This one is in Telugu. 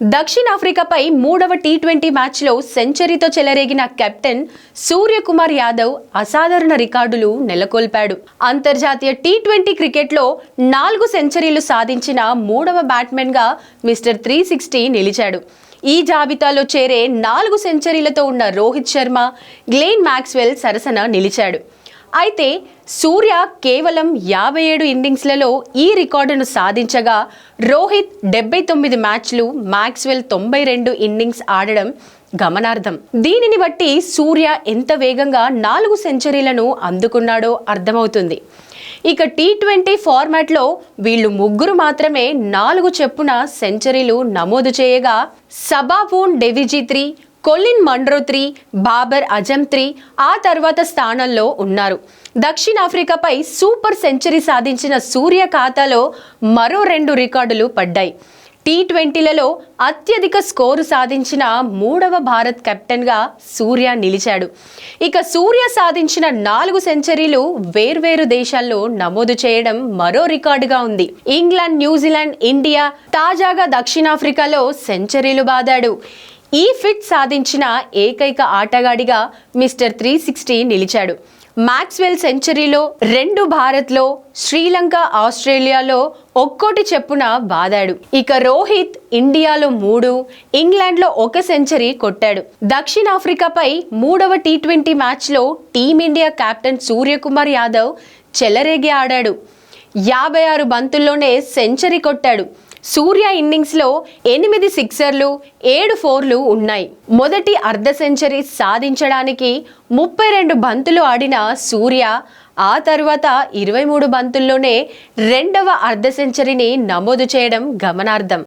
దక్షిణాఫ్రికాపై మూడవ టీ ట్వంటీ మ్యాచ్లో సెంచరీతో చెలరేగిన కెప్టెన్ సూర్యకుమార్ యాదవ్ అసాధారణ రికార్డులు నెలకొల్పాడు. అంతర్జాతీయ టీ ట్వంటీ క్రికెట్లో నాలుగు సెంచరీలు సాధించిన మూడవ బ్యాట్స్మెన్గా మిస్టర్ త్రీ సిక్స్టీ నిలిచాడు. ఈ జాబితాలో చేరే నాలుగు సెంచరీలతో ఉన్న రోహిత్ శర్మ గ్లేన్ మ్యాక్స్వెల్ సరసన నిలిచాడు. అయితే సూర్య కేవలం యాభై ఏడు ఇన్నింగ్స్లలో ఈ రికార్డును సాధించగా రోహిత్ డెబ్బై తొమ్మిది మ్యాచ్లు మ్యాక్స్వెల్ తొంభై రెండు ఇన్నింగ్స్ ఆడడం గమనార్థం దీనిని బట్టి సూర్య ఎంత వేగంగా నాలుగు సెంచరీలను అందుకున్నాడో అర్థమవుతుంది. ఇక టీ ట్వంటీ ఫార్మాట్లో వీళ్ళు ముగ్గురు మాత్రమే నాలుగు చెప్పున సెంచరీలు నమోదు చేయగా సబాబూన్ డెవిజిత్రి కొలిన్ మండ్రోత్రి బాబర్ అజంత్రి ఆ తర్వాత స్థానంలో ఉన్నారు. దక్షిణాఫ్రికాపై సూపర్ సెంచరీ సాధించిన సూర్య ఖాతాలో మరో రెండు రికార్డులు పడ్డాయి. టీ ట్వంటీలలో అత్యధిక స్కోరు సాధించిన మూడవ భారత్ కెప్టెన్గా సూర్య నిలిచాడు. ఇక సూర్య సాధించిన నాలుగు సెంచరీలు వేర్వేరు దేశాల్లో నమోదు చేయడం మరో రికార్డుగా ఉంది. ఇంగ్లాండ్ న్యూజిలాండ్ ఇండియా తాజాగా దక్షిణాఫ్రికాలో సెంచరీలు బాదాడు. ఈ ఫిట్ సాధించిన ఏకైక ఆటగాడిగా మిస్టర్ త్రీ సిక్స్టీ నిలిచాడు. మ్యాక్స్వెల్ సెంచరీలో రెండు భారత్లో శ్రీలంక ఆస్ట్రేలియాలో ఒక్కోటి చెప్పున బాదాడు. ఇక రోహిత్ ఇండియాలో మూడు ఇంగ్లాండ్లో ఒక సెంచరీ కొట్టాడు. దక్షిణాఫ్రికాపై మూడవ టీ ట్వంటీ మ్యాచ్లో team India captain Suryakumar Yadav చెలరేగి ఆడాడు. యాభై ఆరు బంతుల్లోనే సెంచరీ కొట్టాడు. సూర్య ఇన్నింగ్స్లో ఎనిమిది సిక్సర్లు ఏడు ఫోర్లు ఉన్నాయి. మొదటి అర్ధ సెంచరీ సాధించడానికి ముప్పై రెండు బంతులు ఆడిన సూర్య ఆ తర్వాత ఇరవై మూడు బంతుల్లోనే రెండవ అర్ధ సెంచరీని నమోదు చేయడం గమనార్థం